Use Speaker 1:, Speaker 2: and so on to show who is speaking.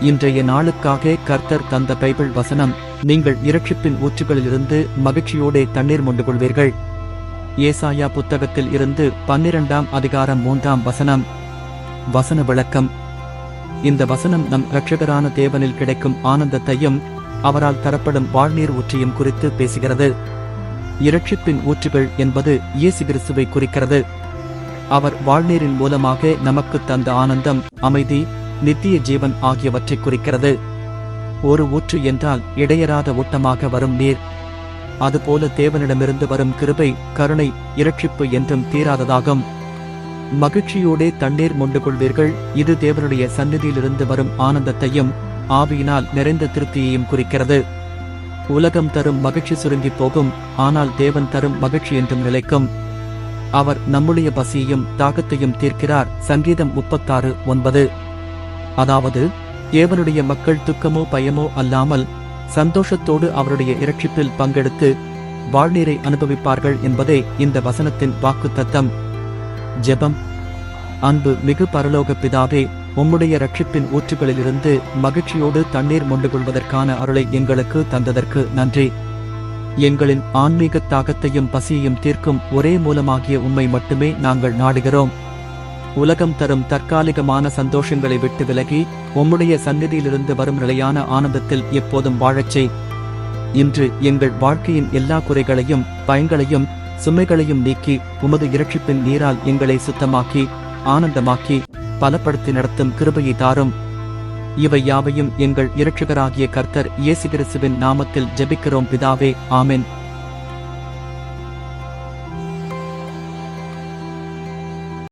Speaker 1: இன்றைய நாளுக்காக கர்த்தர் தந்த பைபிள் வசனம் நீங்கள் இரட்சிப்பின் ஊற்றுகளிலிருந்து மகிழ்ச்சியோடே தண்ணீர் மொண்டு கொள்வீர்கள் ஏசாயா புத்தகத்தில் இருந்து பன்னிரண்டாம் அதிகாரம் மூன்றாம் வசனம். வசன விளக்கம். இந்த வசனம் நம் இரட்சகரான தேவனில் கிடைக்கும் ஆனந்தத்தையும் அவரால் தரப்படும் வாழ்நீர் ஊற்றியும் குறித்து பேசுகிறது. இரட்சிப்பின் ஊற்றுகள் என்பது இயேசு கிறிஸ்துவை குறிக்கிறது. அவர் வாழ்நீரின் மூலமாக நமக்கு தந்த ஆனந்தம் அமைதி நித்திய ஜீவன் ஆகியவற்றை குறிக்கிறது. ஒரு ஊற்று என்றால் இடையராத ஓட்டமாக வரும் நீர். அதுபோல தேவனிடமிருந்து வரும் கிருபை கருணை இரட்சிப்பு என்றும் தீராததாகும். மகிழ்ச்சியோடே தண்ணீர் மொண்டு கொள்வீர்கள் இது தேவனுடைய சந்நிதியிலிருந்து வரும் ஆனந்தத்தையும் ஆவியினால் நிறைந்த திருப்தியையும் குறிக்கிறது. உலகம் தரும் மகிழ்ச்சி சுருங்கி போகும் ஆனால் தேவன் தரும் மகிழ்ச்சி என்றும் நிலைக்கும். அவர் நம்முடைய பசியையும் தாகத்தையும் தீர்க்கிறார். சங்கீதம் முப்பத்தாறு ஒன்பது. அதாவது ஏவனுடைய மக்கள் துக்கமோ பயமோ அல்லாமல் சந்தோஷத்தோடு அவருடைய இரட்சிப்பில் பங்கெடுத்து வாழ்நீரை அனுபவிப்பார்கள் என்பதே இந்த வசனத்தின் வாக்குத்தத்தம். ஜெபம். அன்பு மிகு பரலோக பிதாவே உம்முடைய ரட்சிப்பின் ஊற்றுகளிலிருந்து மகிழ்ச்சியோடு தண்ணீர் மொண்டு கொள்வதற்கான அருளை எங்களுக்கு தந்ததற்கு நன்றி. எங்களின் ஆன்மீக தாகத்தையும் பசியையும் தீர்க்கும் ஒரே மூலமாகிய உண்மை மட்டுமே நாங்கள் நாடுகிறோம். உலகம் தரும் தற்காலிகமான சந்தோஷங்களை விட்டு விலகி உம்முடைய சந்நிதியிலிருந்து வரும் நிலையான ஆனந்தத்தில் எப்போதும் வாழச் இன்று எங்கள் வாழ்க்கையின் எல்லா குறைகளையும் பயங்களையும் சுமைகளையும் நீக்கி உமது இரட்சிப்பின் நீரால் எங்களை சுத்தமாக்கி ஆனந்தமாக்கி பலப்படுத்தி நடத்தும் கிருபையை தாரும். இவை யாவையும் எங்கள் இரட்சகராகிய கர்த்தர் இயேசு கிறிஸ்துவின் நாமத்தில் ஜெபிக்கிறோம் பிதாவே ஆமென்.